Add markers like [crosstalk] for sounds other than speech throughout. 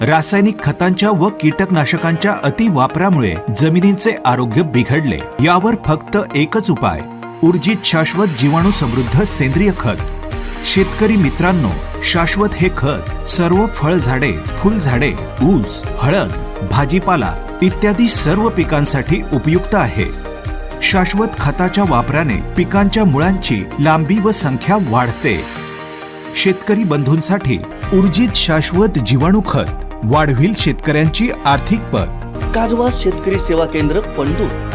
रासायनिक खतांच्या व कीटकनाशकांच्या अतिवापरामुळे जमिनींचे आरोग्य बिघडले. यावर फक्त एकच उपाय उर्जित शाश्वत जीवाणू समृद्ध सेंद्रिय खत. शेतकरी मित्रांनो शाश्वत हे खत सर्व फळझाडे फुलझाडे ऊस हळद भाजीपाला इत्यादी सर्व पिकांसाठी उपयुक्त आहे. शाश्वत खताच्या वापराने पिकांच्या मुळांची लांबी व संख्या वाढते. शेतकरी बंधूंसाठी उर्जित शाश्वत जीवाणू खत वाढविल शेतकऱ्यांची आर्थिक पत. काजवा शेतकरी सेवा केंद्र पंडूर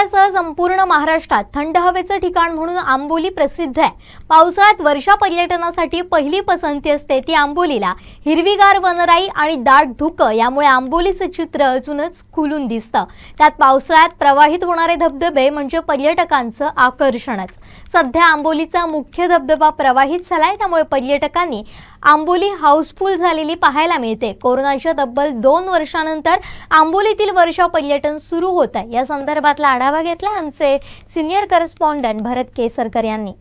मराठवाड्यासह संपूर्ण महाराष्ट्रात थंड हवेचं ठिकाण म्हणून आंबोली प्रसिद्ध आहे. पावसाळ्यात वर्षा पर्यटनासाठी पहिली पसंती असते ती आंबोलीला. हिरवीगार वनराई आणि दाट धुकं यामुळे आंबोलीचं चित्र अजूनच खुलून दिसतं. त्यात पावसाळ्यात प्रवाहित होणारे धबधबे म्हणजे पर्यटकांचं आकर्षणच. सध्या आंबोलीचा मुख्य धबधबा प्रवाहित झालाय त्यामुळे पर्यटकांनी आंबोली हाऊसफुल झालेली पाहायला मिळते. कोरोनाच्या तब्बल दोन वर्षानंतर आंबोलीतील वर्षा पर्यटन सुरू होत आहे. या संदर्भातला आढावा घेतला आमचे सिनियर करस्पॉन्डंट भरत केसरकर यांनी.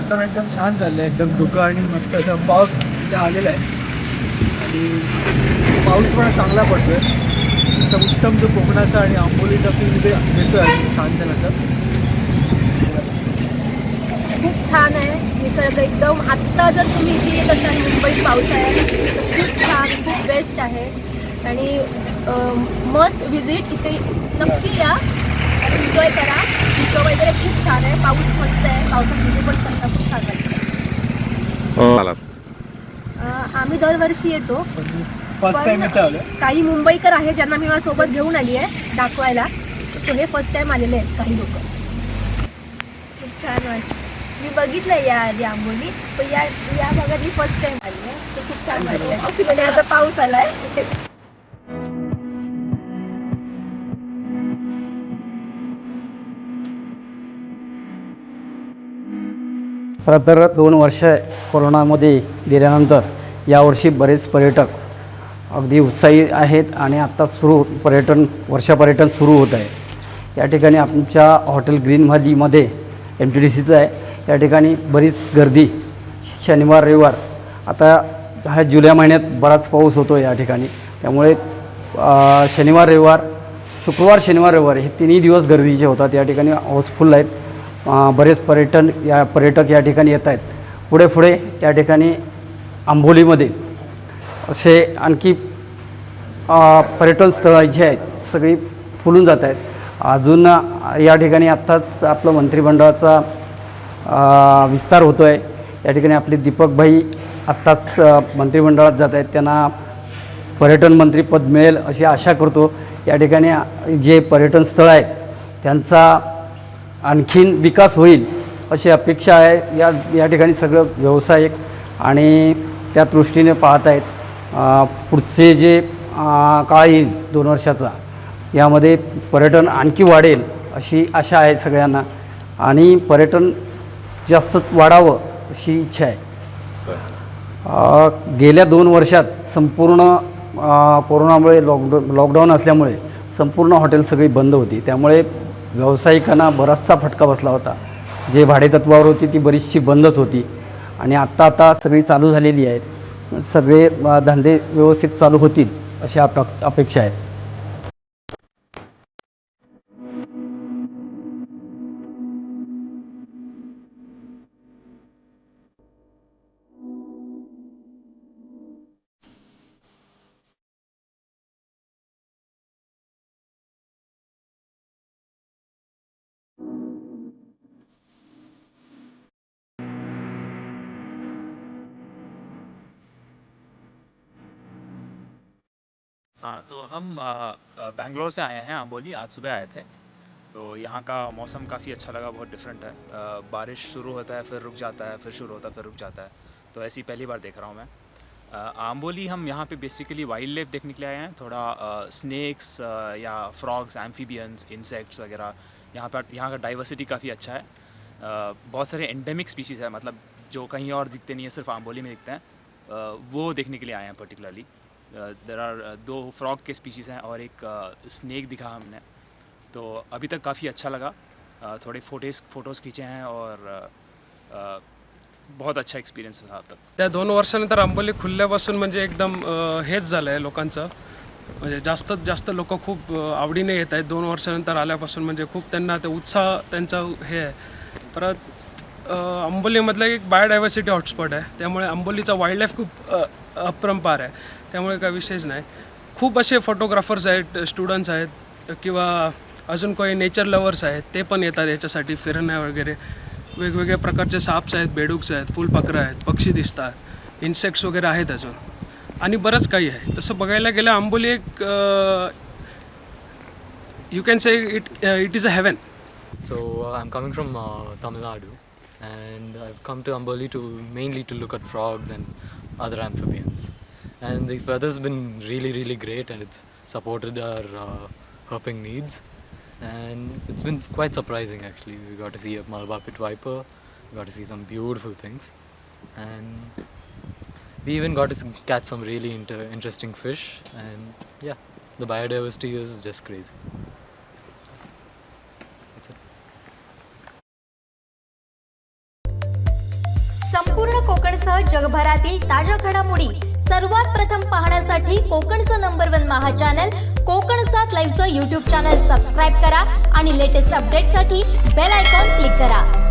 वातावरण एकदम छान चाललंय एकदम धुकं आणि मस्त असं पाऊस इथे आलेला आहे. आणि पाऊस पण चांगला पडतोय. असं उत्तम जो कोकणाचा आणि आंबोलीचा फील इथे मिळतो आहे छान छान असं. खूप छान आहे. निसर्ग एकदम. आत्ता जर तुम्ही इथे येत असाल मुंबईत पावसाळ्यात तर खूप छान खूप बेस्ट आहे. आणि मस्ट विजिट इथे नक्की या. एन्जॉय करा. धुकं वगैरे खूप छान आहे. पाऊस मस्त आहे. पावसात म्हणजे पण शकता खूप छान वाटतं. अं, आम्ही दरवर्षी येतो. फर्स्ट टाइम इथे आलो काही मुंबईकर आहे ज्यांना मी माझ्या सोबत घेऊन आली आहे दाखवायला. सो हे फर्स्ट टाइम आलेले आहेत काही लोक. खूप छान वाटतं. मी बघितलं या आधी आंबोली. पण या या भागात मी फर्स्ट टाइम आली आहे. ते खूप छान आणि [laughs] आता पाऊस आलाय. खरं तर दोन वर्ष कोरोनामध्ये गेल्यानंतर यावर्षी बरेच पर्यटक अगदी उत्साही आहेत आणि आत्ता सुरू पर्यटन वर्षा पर्यटन सुरू होत आहे. या ठिकाणी आमच्या हॉटेल ग्रीन व्हॅलीमध्ये एम टी डी सीचं आहे. या ठिकाणी बरीच गर्दी शनिवार रविवार. आता ह्या जुलै महिन्यात बराच पाऊस होतो या ठिकाणी. त्यामुळे शनिवार रविवार शुक्रवार शनिवार रविवार हे तिन्ही दिवस गर्दीचे होतात. या ठिकाणी हाऊसफुल आहेत. बरेच पर्यटन या पर्यटक या ठिकाणी येत आहेत. पुढे पुढे या ठिकाणी आंबोलीमध्ये असे आणखी पर्यटन स्थळं जी आहेत सगळी फुलून जात आहेत. अजून या ठिकाणी आत्ताच आपलं मंत्रिमंडळाचा विस्तार होतो आहे या ठिकाणी आपले दीपकभाई आत्ताच मंत्रिमंडळात जात आहेत. त्यांना पर्यटन मंत्रीपद मिळेल अशी आशा करतो. या ठिकाणी जे पर्यटन स्थळं आहेत त्यांचा आणखीन विकास होईल अशी अपेक्षा आहे. या या ठिकाणी सगळं व्यावसायिक आणि त्या दृष्टीने पाहत आहेत पुढचे जे काळ येईल दोन वर्षाचा यामध्ये पर्यटन आणखी वाढेल अशी आशा आहे सगळ्यांना. आणि पर्यटन जास्त वाढावं अशी इच्छा आहे. गेल्या दोन वर्षात संपूर्ण कोरोनामुळे लॉकडाऊन लॉकडाऊन असल्यामुळे संपूर्ण हॉटेल सगळी बंद होती. त्यामुळे व्यावसायिकांना बराचसा फटका बसला होता. जे भाडेतत्वावर होती ती बरीचशी बंदच होती. आणि आत्ता आता सगळी चालू झालेली आहेत. सगळे धंदे व्यवस्थित चालू होतील अशी आप अपेक्षा आहे. हाँ तो हम बैंगलोर से आए हैं आंबोली आज सुबह आए थे। तो यहाँ का मौसम काफ़ी अच्छा लगा बहुत डिफरेंट है। अ, बारिश शुरू होता है फिर रुक जाता है फिर शुरू होता है फिर रुक जाता है। तो ऐसी पहली बार देख रहा हूँ मैं। आम्बोली हम यहाँ पे बेसिकली वाइल्ड लाइफ देखने के लिए आए हैं। थोड़ा स्नैक्स या फ्रॉग्स एम्फीबियंस इंसेक्ट्स वगैरह यहाँ पर यहाँ का डाइवर्सिटी काफ़ी अच्छा है। बहुत सारे एंडेमिक स्पीशीज़ है मतलब जो कहीं और दिखते नहीं है सिर्फ़ आम्बोली में दिखते हैं। वो देखने के लिए आए हैं particularly Uh, there are uh, दो फ्रॉग के स्पीशीज़ हैं और एक uh, स्नैक दिखा हमने। तो अभी तक काफ़ी अच्छा लगा। थोड़े फोटेज फ़ोटोज़ खींचे हैं और बहुत अच्छा एक्सपीरियंस था अब तक। त्या दोन वर्षानंतर आंबोली खुलल्यापासून म्हणजे एकदम अ, हेच झालं आहे लोकांचं। म्हणजे जास्तीत जास्त लोक खूप अ, आवडीने येत आहेत. दोन वर्षानंतर आल्यापासून म्हणजे खूप त्यांना ते उत्साह त्यांचा हे आहे. परत अ, आंबोलीमधलं एक बायोडायव्हर्सिटी हॉटस्पॉट आहे. त्यामुळे आंबोलीचा वाईल्डलाईफ खूप अ, अपरंपार आहे. त्यामुळे काही विषयच नाही. खूप असे फोटोग्राफर्स आहेत स्टुडंट्स आहेत किंवा अजून काही नेचर लवर्स आहेत ते पण येतात याच्यासाठी फिरण्या वगैरे. वेगवेगळ्या प्रकारचे साप्स आहेत बेडूक्स आहेत फुलपाखरं आहेत पक्षी दिसतात इन्सेक्ट्स वगैरे आहेत अजून. आणि बरंच काही आहे. तसं बघायला गेलं आंबोली एक you can say it it is a heaven so I am coming from Tamil Nadu and I come to Amboli to mainly to look at frogs and other amphibians. And the weather's been really, really great, and it's supported our uh, herping needs. And it's been quite surprising actually. We got to see a Malabar pit viper, we got to see some beautiful things, and we even got to catch some really inter- interesting fish. And yeah, the biodiversity is just crazy. जगभरातील ताज्या घडामोडी सर्वात प्रथम पाहण्यासाठी कोकणचं number one Maha channel Konkan सात लाईव्हचं YouTube channel subscribe करा आणि लेटेस्ट अपडेटसाठी बेल आयकॉन क्लिक करा.